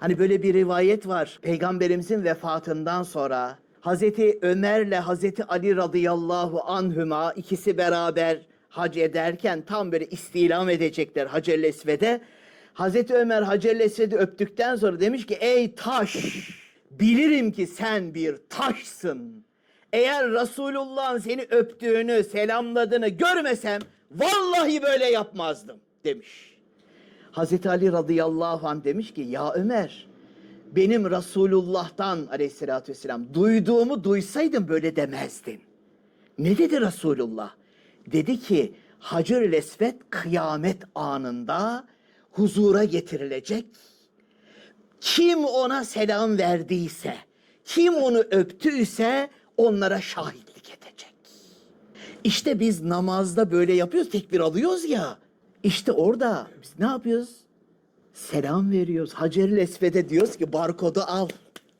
Hani böyle bir rivayet var. Peygamberimizin vefatından sonra Hazreti Ömer'le Hazreti Ali radıyallahu anhüma ikisi beraber hac ederken tam böyle istilam edecekler Hacer-i Esved'e. Hazreti Ömer Hacer-i Esved'i öptükten sonra demiş ki ey taş bilirim ki sen bir taşsın. Eğer Resulullah'ın seni öptüğünü, selamladığını görmesem vallahi böyle yapmazdım demiş. Hazreti Ali radıyallahu anh demiş ki ya Ömer benim Resulullah'tan aleyhissalatü vesselam duyduğumu duysaydın böyle demezdin. Ne dedi Resulullah? Dedi ki Hacer-i Esved kıyamet anında huzura getirilecek. Kim ona selam verdiyse, kim onu öptüyse onlara şahitlik edecek. İşte biz namazda böyle yapıyoruz, tekbir alıyoruz ya. İşte orada biz ne yapıyoruz? Selam veriyoruz. Hacer-i Esved'e diyoruz ki barkodu al.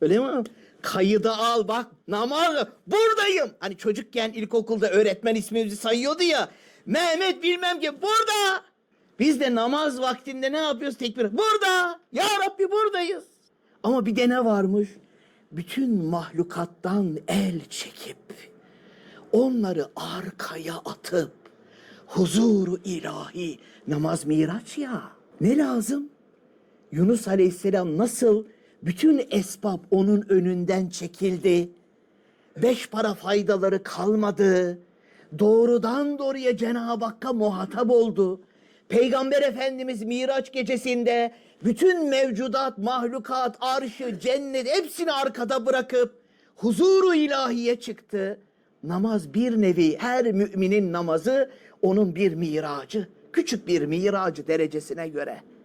Öyle mi? Kayıda al bak. Namaz buradayım. Hani çocukken ilkokulda öğretmen ismimizi sayıyordu ya. Mehmet bilmem ki burada. Biz de namaz vaktinde ne yapıyoruz tekbir? Burada. Ya Rabbi buradayız. Ama bir de ne varmış? Bütün mahlukattan el çekip onları arkaya atıp huzuru ilahi namaz miraç ya. Ne lazım? Yunus Aleyhisselam nasıl bütün esbab onun önünden çekildi. Beş para faydaları kalmadı. Doğrudan doğruya Cenab-ı Hakk'a muhatap oldu. Peygamber Efendimiz Miraç gecesinde bütün mevcudat, mahlukat, arşı, cennet hepsini arkada bırakıp huzuru ilahiye çıktı. Namaz bir nevi her müminin namazı onun bir miracı. Küçük bir miracı derecesine göre.